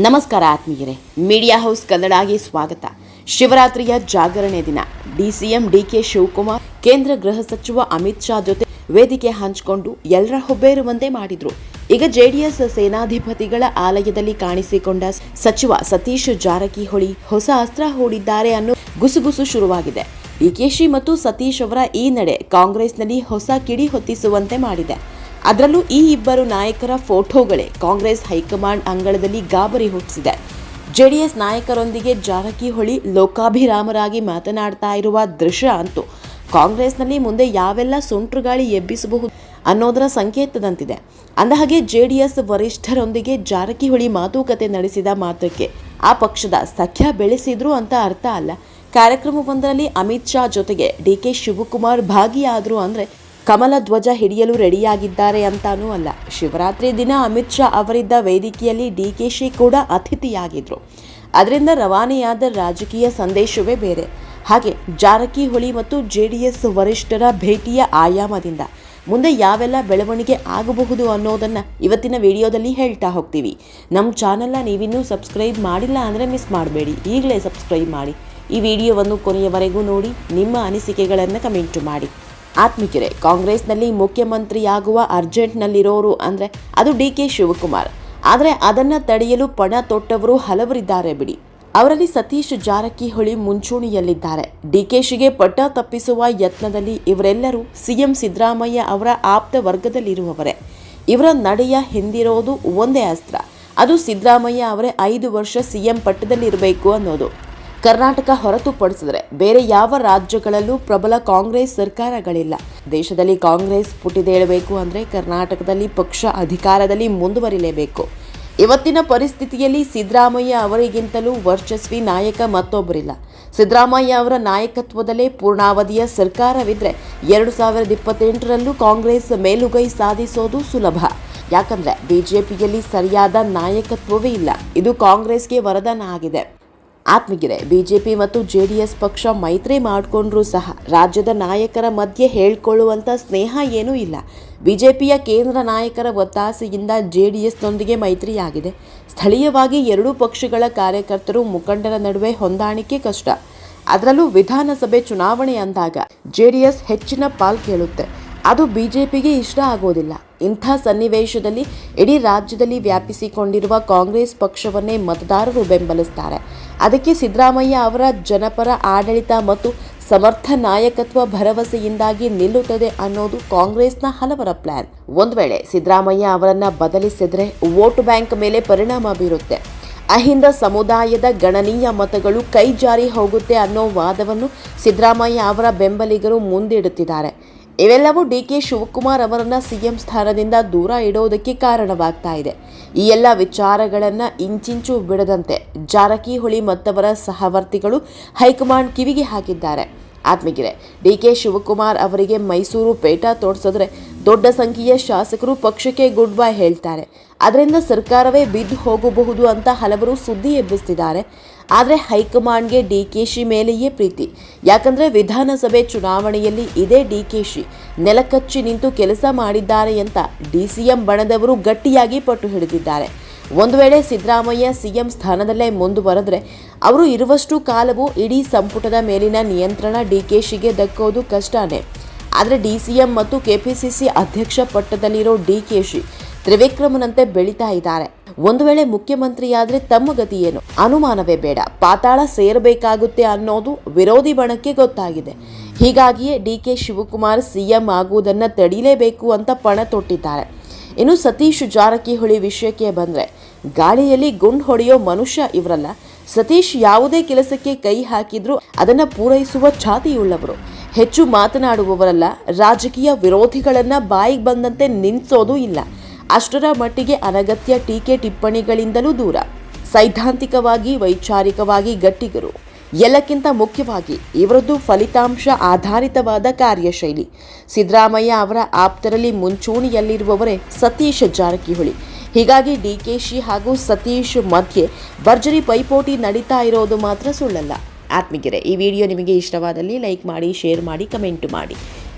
ನಮಸ್ಕಾರ ಆತ್ಮೀಯರೇ. Media house ಕನ್ನಡಾಗಿ ಸ್ವಾಗತ. ಶಿವರಾತ್ರಿಯ ಜಾಗರಣೆ ದಿನ. ಡಿಸಿಎಂ ಡಿಕೆ ಶಿವಕುಮಾರ್, ಕೇಂದ್ರ ಗೃಹ ಸಚಿವ ಅಮಿತ್ ಶಾ ಜೊತೆ ವೇದಿಕೆ ಹಂಚಿಕೊಂಡು ಎಲ್ಲರ ಹೊಬ್ಬೇರುವಂತೆ ಮಾಡಿದ್ರು. ಈಗ ಜೆಡಿಎಸ್ ಸೇನಾಧಿಪತಿಗಳ ಆಲಯದಲ್ಲಿ ಕಾಣಿಸಿಕೊಂಡ ಸಚಿವ ಸತೀಶ್ ಜಾರಕಿಹೊಳಿ ಹೊಸ ಅಸ್ತ್ರ ಹೂಡಿದ್ದಾರೆ ಅನ್ನೋ ಗುಸುಗುಸು ಶುರುವಾಗಿದೆ. ಡಿಕೆಶಿ ಮತ್ತು ಸತೀಶ್ ಅವರ ಈ ನಡೆ ಕಾಂಗ್ರೆಸ್ನಲ್ಲಿ ಹೊಸ ಕಿಡಿ ಹೊತ್ತಿಸುವಂತೆ ಮಾಡಿದೆ. ಅದರಲ್ಲೂ ಈ ಇಬ್ಬರು ನಾಯಕರ ಫೋಟೋಗಳೇ ಕಾಂಗ್ರೆಸ್ ಹೈಕಮಾಂಡ್ ಅಂಗಳದಲ್ಲಿ ಗಾಬರಿ ಹುಟ್ಟಿಸಿದೆ. ಜೆಡಿಎಸ್ ನಾಯಕರೊಂದಿಗೆ ಜಾರಕಿಹೊಳಿ ಲೋಕಾಭಿರಾಮರಾಗಿ ಮಾತನಾಡ್ತಾ ಇರುವ ದೃಶ್ಯ ಅಂತೂ ಕಾಂಗ್ರೆಸ್ನಲ್ಲಿ ಮುಂದೆ ಯಾವೆಲ್ಲ ಸುಂಟ್ರುಗಾಳಿ ಎಬ್ಬಿಸಬಹುದು ಅನ್ನೋದರ ಸಂಕೇತದಂತಿದೆ. ಅಂದಹಾಗೆ ಜೆಡಿಎಸ್ ವರಿಷ್ಠರೊಂದಿಗೆ ಜಾರಕಿಹೊಳಿ ಮಾತುಕತೆ ನಡೆಸಿದ ಮಾತ್ರಕ್ಕೆ ಆ ಪಕ್ಷದ ಸಖ್ಯ ಬೆಳೆಸಿದ್ರು ಅಂತ ಅರ್ಥ ಅಲ್ಲ. ಕಾರ್ಯಕ್ರಮವೊಂದರಲ್ಲಿ ಅಮಿತ್ ಶಾ ಜೊತೆಗೆ ಡಿ ಕೆ ಶಿವಕುಮಾರ್ ಭಾಗಿಯಾದ್ರು ಅಂದ್ರೆ ಕಮಲ ಧ್ವಜ ಹಿಡಿಯಲು ರೆಡಿಯಾಗಿದ್ದಾರೆ ಅಂತಾನೂ ಅಲ್ಲ. ಶಿವರಾತ್ರಿ ದಿನ ಅಮಿತ್ ಶಾ ಅವರಿದ್ದ ವೇದಿಕೆಯಲ್ಲಿ ಡಿ ಕೆ ಶಿ ಕೂಡ ಅತಿಥಿಯಾಗಿದ್ದರು ಅದರಿಂದ ರವಾನೆಯಾದ ರಾಜಕೀಯ ಸಂದೇಶವೇ ಬೇರೆ. ಹಾಗೆ ಜಾರಕಿಹೊಳಿ ಮತ್ತು ಜೆಡಿಎಸ್ ವರಿಷ್ಠರ ಭೇಟಿಯ ಆಯಾಮದಿಂದ ಮುಂದೆ ಯಾವೆಲ್ಲ ಬೆಳವಣಿಗೆ ಆಗಬಹುದು ಅನ್ನೋದನ್ನು ಇವತ್ತಿನ ವಿಡಿಯೋದಲ್ಲಿ ಹೇಳ್ತಾ ಹೋಗ್ತೀವಿ. ನಮ್ಮ ಚಾನಲ್ನ ನೀವಿನ್ನೂ ಸಬ್ಸ್ಕ್ರೈಬ್ ಮಾಡಿಲ್ಲ ಅಂದರೆ ಮಿಸ್ ಮಾಡಬೇಡಿ. ಈಗಲೇ ಸಬ್ಸ್ಕ್ರೈಬ್ ಮಾಡಿ. ಈ ವಿಡಿಯೋವನ್ನು ಕೊನೆಯವರೆಗೂ ನೋಡಿ, ನಿಮ್ಮ ಅನಿಸಿಕೆಗಳನ್ನು ಕಮೆಂಟು ಮಾಡಿ. ಆತ್ಮಿಕರೆ ಕಾಂಗ್ರೆಸ್ನಲ್ಲಿ ಮುಖ್ಯಮಂತ್ರಿಯಾಗುವ ಅರ್ಜೆಂಟ್ನಲ್ಲಿರೋರು ಅಂದರೆ ಅದು ಡಿ ಕೆ ಶಿವಕುಮಾರ್. ಆದರೆ ಅದನ್ನು ತಡೆಯಲು ಪಣ ತೊಟ್ಟವರು ಹಲವರಿದ್ದಾರೆ ಬಿಡಿ. ಅವರಲ್ಲಿ ಸತೀಶ್ ಜಾರಕಿಹೊಳಿ ಮುಂಚೂಣಿಯಲ್ಲಿದ್ದಾರೆ. ಡಿಕೆಶಿಗೆ ಪಟ್ಟ ತಪ್ಪಿಸುವ ಯತ್ನದಲ್ಲಿ ಇವರೆಲ್ಲರೂ ಸಿಎಂ ಸಿದ್ದರಾಮಯ್ಯ ಅವರ ಆಪ್ತ ವರ್ಗದಲ್ಲಿರುವವರೇ. ಇವರ ನಡೆಯ ಹಿಂದಿರೋದು ಒಂದೇ ಅಸ್ತ್ರ. ಅದು ಸಿದ್ದರಾಮಯ್ಯ ಅವರೇ ಐದು ವರ್ಷ ಸಿಎಂ ಪಟ್ಟದಲ್ಲಿರಬೇಕು ಅನ್ನೋದು. ಕರ್ನಾಟಕ ಹೊರತುಪಡಿಸಿದರೆ ಬೇರೆ ಯಾವ ರಾಜ್ಯಗಳಲ್ಲೂ ಪ್ರಬಲ ಕಾಂಗ್ರೆಸ್ ಸರ್ಕಾರಗಳಿಲ್ಲ. ದೇಶದಲ್ಲಿ ಕಾಂಗ್ರೆಸ್ ಪುಟಿದೇಳಬೇಕು ಅಂದರೆ ಕರ್ನಾಟಕದಲ್ಲಿ ಪಕ್ಷ ಅಧಿಕಾರದಲ್ಲಿ ಮುಂದುವರಿಲೇಬೇಕು. ಇವತ್ತಿನ ಪರಿಸ್ಥಿತಿಯಲ್ಲಿ ಸಿದ್ದರಾಮಯ್ಯ ಅವರಿಗಿಂತಲೂ ವರ್ಚಸ್ವಿ ನಾಯಕ ಮತ್ತೊಬ್ಬರಿಲ್ಲ. ಸಿದ್ದರಾಮಯ್ಯ ಅವರ ನಾಯಕತ್ವದಲ್ಲೇ ಪೂರ್ಣಾವಧಿಯ ಸರ್ಕಾರವಿದ್ರೆ ಎರಡು ಸಾವಿರದ ಇಪ್ಪತ್ತೆಂಟರಲ್ಲೂ ಕಾಂಗ್ರೆಸ್ ಮೇಲುಗೈ ಸಾಧಿಸೋದು ಸುಲಭ. ಯಾಕಂದ್ರೆ ಬಿಜೆಪಿಯಲ್ಲಿ ಸರಿಯಾದ ನಾಯಕತ್ವವೇ ಇಲ್ಲ. ಇದು ಕಾಂಗ್ರೆಸ್ಗೆ ವರದಾನ ಆಗಿದೆ. ಆತ್ಮಗಿರೆ ಬಿಜೆಪಿ ಮತ್ತು ಜೆಡಿಎಸ್ ಪಕ್ಷ ಮೈತ್ರಿ ಮಾಡಿಕೊಂಡ್ರೂ ಸಹ ರಾಜ್ಯದ ನಾಯಕರ ಮಧ್ಯೆ ಹೇಳ್ಕೊಳ್ಳುವಂಥ ಸ್ನೇಹ ಏನೂ ಇಲ್ಲ. ಬಿಜೆಪಿಯ ಕೇಂದ್ರ ನಾಯಕರ ಒತ್ತಾಸೆಯಿಂದ ಜೆ ಡಿ ಎಸ್ನೊಂದಿಗೆ ಮೈತ್ರಿಯಾಗಿದೆ. ಸ್ಥಳೀಯವಾಗಿ ಎರಡೂ ಪಕ್ಷಗಳ ಕಾರ್ಯಕರ್ತರು ಮುಖಂಡರ ನಡುವೆ ಹೊಂದಾಣಿಕೆ ಕಷ್ಟ. ಅದರಲ್ಲೂ ವಿಧಾನಸಭೆ ಚುನಾವಣೆ ಅಂದಾಗ ಜೆಡಿಎಸ್ ಹೆಚ್ಚಿನ ಪಾಲ್ ಕೇಳುತ್ತೆ. ಅದು ಬಿಜೆಪಿಗೆ ಇಷ್ಟ ಆಗೋದಿಲ್ಲ. ಇಂಥ ಸನ್ನಿವೇಶದಲ್ಲಿ ಇಡೀ ರಾಜ್ಯದಲ್ಲಿ ವ್ಯಾಪಿಸಿಕೊಂಡಿರುವ ಕಾಂಗ್ರೆಸ್ ಪಕ್ಷವನ್ನೇ ಮತದಾರರು ಬೆಂಬಲಿಸ್ತಾರೆ. ಅದಕ್ಕೆ ಸಿದ್ದರಾಮಯ್ಯ ಅವರ ಜನಪರ ಆಡಳಿತ ಮತ್ತು ಸಮರ್ಥ ನಾಯಕತ್ವ ಭರವಸೆಯಿಂದಾಗಿ ನಿಲ್ಲುತ್ತದೆ ಅನ್ನೋದು ಕಾಂಗ್ರೆಸ್ನ ಹಲವರ ಪ್ಲಾನ್. ಒಂದು ವೇಳೆ ಸಿದ್ದರಾಮಯ್ಯ ಅವರನ್ನ ಬದಲಿಸಿದರೆ ವೋಟ್ ಬ್ಯಾಂಕ್ ಮೇಲೆ ಪರಿಣಾಮ ಬೀರುತ್ತೆ. ಅಹಿಂದ ಸಮುದಾಯದ ಗಣನೀಯ ಮತಗಳು ಕೈ ಜಾರಿ ಹೋಗುತ್ತೆ ಅನ್ನೋ ವಾದವನ್ನು ಸಿದ್ದರಾಮಯ್ಯ ಅವರ ಬೆಂಬಲಿಗರು ಮುಂದಿಡುತ್ತಿದ್ದಾರೆ. ಇವೆಲ್ಲವೂ ಡಿ ಕೆ ಶಿವಕುಮಾರ್ ಅವರನ್ನ ಸಿಎಂ ಸ್ಥಾನದಿಂದ ದೂರ ಇಡೋದಕ್ಕೆ ಕಾರಣವಾಗ್ತಾ ಇದೆ. ಈ ಎಲ್ಲ ವಿಚಾರಗಳನ್ನು ಇಂಚಿಂಚು ಬಿಡದಂತೆ ಜಾರಕಿಹೊಳಿ ಮತ್ತವರ ಸಹವರ್ತಿಗಳು ಹೈಕಮಾಂಡ್ ಕಿವಿಗೆ ಹಾಕಿದ್ದಾರೆ. ಆತ್ಮಗಿರೆ ಡಿ ಕೆ ಶಿವಕುಮಾರ್ ಅವರಿಗೆ ಮೈಸೂರು ಪೇಟ ತೋರಿಸಿದ್ರೆ ದೊಡ್ಡ ಸಂಖ್ಯೆಯ ಶಾಸಕರು ಪಕ್ಷಕ್ಕೆ ಗುಡ್ ಬೈ ಹೇಳ್ತಾರೆ. ಅದರಿಂದ ಸರ್ಕಾರವೇ ಬಿದ್ದು ಹೋಗಬಹುದು ಅಂತ ಹಲವರು ಸುದ್ದಿ ಎಬ್ಬಿಸ್ತಿದ್ದಾರೆ. ಆದರೆ ಹೈಕಮಾಂಡ್ಗೆ ಡಿ ಕೆ ಶಿ ಮೇಲೆಯೇ ಪ್ರೀತಿ. ಯಾಕಂದರೆ ವಿಧಾನಸಭೆ ಚುನಾವಣೆಯಲ್ಲಿ ಇದೇ ಡಿ ಕೆ ಶಿ ನೆಲಕಚ್ಚಿ ನಿಂತು ಕೆಲಸ ಮಾಡಿದ್ದಾರೆ ಅಂತ ಡಿ ಸಿ ಎಂ ಬಣದವರು ಗಟ್ಟಿಯಾಗಿ ಪಟ್ಟು ಹಿಡಿದಿದ್ದಾರೆ. ಒಂದು ವೇಳೆ ಸಿದ್ದರಾಮಯ್ಯ ಸಿಎಂ ಸ್ಥಾನದಲ್ಲೇ ಮುಂದುವರೆದ್ರೆ ಅವರು ಇರುವಷ್ಟು ಕಾಲವು ಇಡೀ ಸಂಪುಟದ ಮೇಲಿನ ನಿಯಂತ್ರಣ ಡಿಕೆಶಿಗೆ ದಕ್ಕೋದು ಕಷ್ಟನೇ. ಆದರೆ ಡಿ ಸಿ ಎಂ ಮತ್ತು ಕೆಪಿಸಿಸಿ ಅಧ್ಯಕ್ಷ ಪಟ್ಟದಲ್ಲಿರೋ ಡಿಕೆಶಿ ತ್ರಿವಿಕ್ರಮನಂತೆ ಬೆಳೀತಾ ಇದ್ದಾರೆ. ಒಂದು ವೇಳೆ ಮುಖ್ಯಮಂತ್ರಿಯಾದ್ರೆ ತಮ್ಮ ಗತಿ ಏನು? ಅನುಮಾನವೇ ಬೇಡ. ಪಾತಾಳ ಸೇರಬೇಕಾಗುತ್ತೆ ಅನ್ನೋದು ವಿರೋಧಿ ಬಣಕ್ಕೆ ಗೊತ್ತಾಗಿದೆ. ಹೀಗಾಗಿಯೇ ಡಿ ಕೆ ಶಿವಕುಮಾರ್ ಸಿಎಂ ಆಗುವುದನ್ನು ತಡೀಲೇಬೇಕು ಅಂತ ಪಣ ತೊಟ್ಟಿದ್ದಾರೆ. ಇನ್ನು ಸತೀಶ್ ಜಾರಕಿಹೊಳಿ ವಿಷಯಕ್ಕೆ ಬಂದರೆ, ಗಾಳಿಯಲ್ಲಿ ಗುಂಡು ಹೊಡೆಯೋ ಮನುಷ್ಯ ಇವರಲ್ಲ. ಸತೀಶ್ ಯಾವುದೇ ಕೆಲಸಕ್ಕೆ ಕೈ ಹಾಕಿದ್ರೂ ಅದನ್ನು ಪೂರೈಸುವ ಛಾತಿಯುಳ್ಳವರು. ಹೆಚ್ಚು ಮಾತನಾಡುವವರಲ್ಲ, ರಾಜಕೀಯ ವಿರೋಧಿಗಳನ್ನು ಬಾಯಿಗೆ ಬಂದಂತೆ ನಿಂತೋದೂ ಇಲ್ಲ. ಅಷ್ಟರ ಮಟ್ಟಿಗೆ ಅನಗತ್ಯ ಟೀಕೆ ಟಿಪ್ಪಣಿಗಳಿಂದಲೂ ದೂರ. ಸೈದ್ಧಾಂತಿಕವಾಗಿ, ವೈಚಾರಿಕವಾಗಿ ಗಟ್ಟಿಗರು. ಎಲ್ಲಕ್ಕಿಂತ ಮುಖ್ಯವಾಗಿ ಇವರದ್ದು ಫಲಿತಾಂಶ ಆಧಾರಿತವಾದ ಕಾರ್ಯಶೈಲಿ. ಸಿದ್ದರಾಮಯ್ಯ ಅವರ ಆಪ್ತರಲ್ಲಿ ಮುಂಚೂಣಿಯಲ್ಲಿರುವವರೇ ಸತೀಶ್ ಜಾರಕಿಹೊಳಿ. ಹೀಗಾಗಿ ಡಿ ಕೆ ಶಿ ಹಾಗೂ ಸತೀಶ್ ಮಧ್ಯೆ ಭರ್ಜರಿ ಪೈಪೋಟಿ ನಡೀತಾ ಇರೋದು ಮಾತ್ರ ಸುಳ್ಳಲ್ಲ. ಆತ್ಮಿಗೆರೆ ಈ ವಿಡಿಯೋ ನಿಮಗೆ ಇಷ್ಟವಾದಲ್ಲಿ ಲೈಕ್ ಮಾಡಿ, ಶೇರ್ ಮಾಡಿ, ಕಮೆಂಟ್ ಮಾಡಿ.